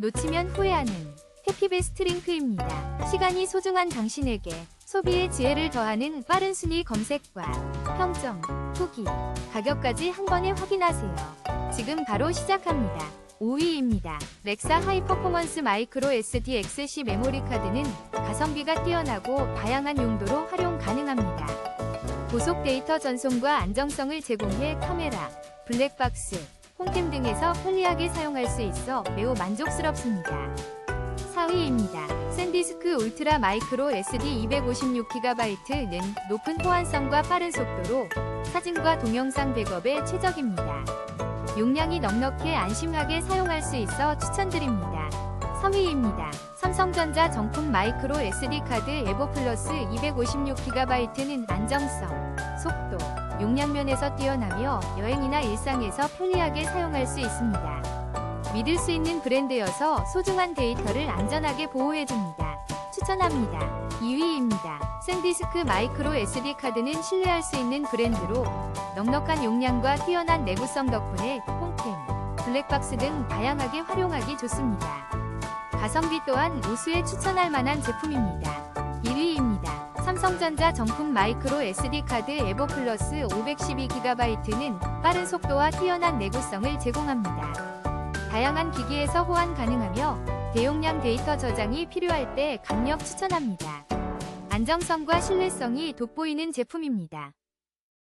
놓치면 후회하는 해피베스트 링크입니다. 시간이 소중한 당신에게 소비의 지혜를 더하는 빠른 순위 검색과 평점, 후기, 가격까지 한 번에 확인하세요. 지금 바로 시작합니다. 5위입니다. 렉사 하이 퍼포먼스 마이크로 SD XC 메모리 카드는 가성비가 뛰어나고 다양한 용도로 활용 가능합니다. 고속 데이터 전송과 안정성을 제공해 카메라, 블랙박스, 홈캠 등에서 편리하게 사용할 수 있어 매우 만족스럽습니다. 4위입니다. 샌디스크 울트라 마이크로 SD 256GB는 높은 호환성과 빠른 속도로 사진과 동영상 백업에 최적입니다. 용량이 넉넉해 안심하게 사용할 수 있어 추천드립니다. 3위입니다. 삼성전자 정품 마이크로 SD카드 에버 플러스 256GB는 안정성, 속도, 용량 면에서 뛰어나며 여행이나 일상에서 편리하게 사용할 수 있습니다. 믿을 수 있는 브랜드여서 소중한 데이터를 안전하게 보호해줍니다. 추천합니다. 2위입니다. 샌디스크 마이크로 SD 카드는 신뢰할 수 있는 브랜드로 넉넉한 용량과 뛰어난 내구성 덕분에 홈캠, 블랙박스 등 다양하게 활용하기 좋습니다. 가성비 또한 우수에 추천할 만한 제품입니다. 1위입니다. 삼성전자 정품 마이크로 SD 카드 에버 플러스 512GB는 빠른 속도와 뛰어난 내구성을 제공합니다. 다양한 기기에서 호환 가능하며 대용량 데이터 저장이 필요할 때 강력 추천합니다. 안정성과 신뢰성이 돋보이는 제품입니다.